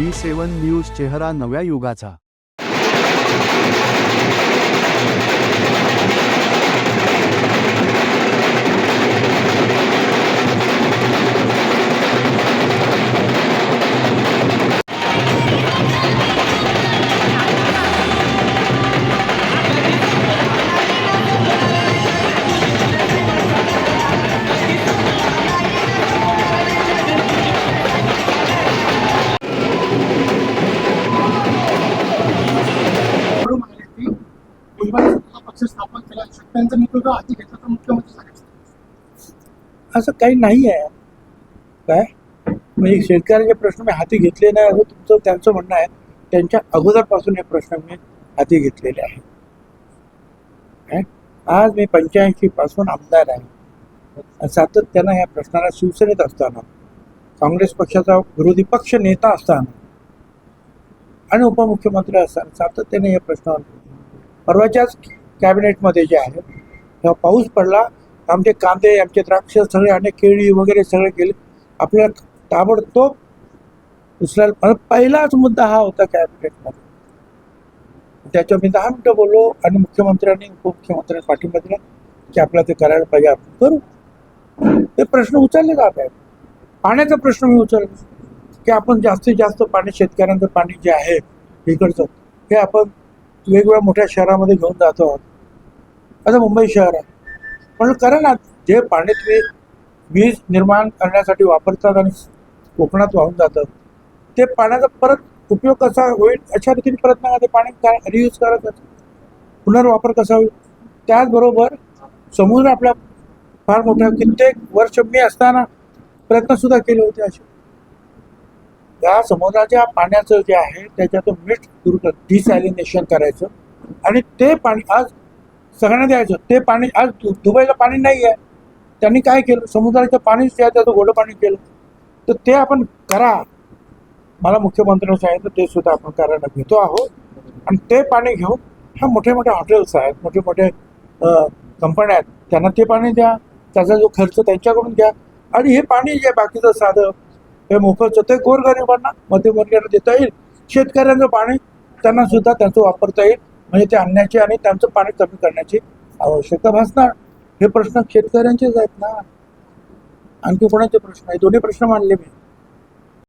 सेवन news चेहरा नव्या युगाचा. त्यांचा नेतृत्व हाती घेतला तर मुख्यमंत्री झाले असं काही नाही आहे. काय? म्हणजे शेतकऱ्याचे प्रश्न मी हाती घेतले नाही असं तुमचं त्यांचं म्हणणं आहे. त्यांच्या अगोदरपासून हे प्रश्न मी हाती घेतलेले आहे. आज मी पंच्याऐंशी पासून आमदार आहे. सातत्यानं ह्या प्रश्नाला शिवसेनेत असताना काँग्रेस पक्षाचा विरोधी पक्ष नेता असताना आणि उपमुख्यमंत्री असताना सातत्याने या प्रश्नावर. परवाच्याच कॅबिनेटमध्ये जे आहे तेव्हा पाऊस पडला आमचे कांदे आमचे द्राक्ष सगळे आणि केळी वगैरे सगळे गेले. आपल्याला ताबडतोब उचलायला पहिलाच मुद्दा हा होता कॅबिनेटमध्ये. त्याच्यावर मी दहा मिनटं बोललो आणि मुख्यमंत्र्यांनी उपमुख्यमंत्र्यांनी पाठिंबा दिला की आपल्याला ते करायला पाहिजे आपण करू. ते प्रश्न उचलले जात आहेत. पाण्याचा प्रश्न मी उचलला. की आपण जास्तीत जास्त पाणी शेतकऱ्यांचं पाणी जे आहे इकडचं हे आपण वेगवेगळ्या मोठ्या शहरामध्ये घेऊन जातो आहोत. असं मुंबई शहर आहे. पण कारण ना जे पाणी तुम्ही वीज निर्माण करण्यासाठी वापरतात आणि कोकणात वाहून जातं ते पाण्याचा परत उपयोग कसा होईल अशा रीतीने प्रयत्न ते पाणी रियूज करत पुनर्वापर कसा होईल? त्याचबरोबर समुद्र आपल्या फार मोठ्या कित्येक वर्ष मी असताना प्रयत्न सुद्धा केले होते असे. या समुद्राच्या पाण्याचं जे आहे त्याच्यातून मीठ दूर डिसॅलिनेशन करायचं आणि ते पाणी आज सगळ्यांना द्यायचं. ते पाणी आज दु- दुबईला पाणी नाही आहे त्यांनी काय केलं? समुद्राचं पाणीच आहे त्याचं गोडं पाणी केलं. तर ते आपण करा. मला मुख्यमंत्र्यांनी सांगितलं ते सुद्धा आपण करायला घेतो आहोत. आणि ते पाणी घेऊन ह्या मोठे मोठे हॉटेल्स आहेत मोठे मोठे कंपन्या आहेत त्यांना ते पाणी द्या. त्याचा जो खर्च त्यांच्याकडून घ्या. आणि हे पाणी जे बाकीचं साधं हे मोफतचं ते गोरगरिबांना मध्यमवर्गीयांना देता येईल. शेतकऱ्यांचं पाणी त्यांना सुद्धा त्याचं वापरता येईल. म्हणजे ते आणण्याची आणि त्यांचं पाणी कमी करण्याची आवश्यकता भासणार. हे प्रश्न शेतकऱ्यांचेच आहेत ना. आणखी कोणाचे प्रश्न आहे दोन्ही प्रश्न मानले मी.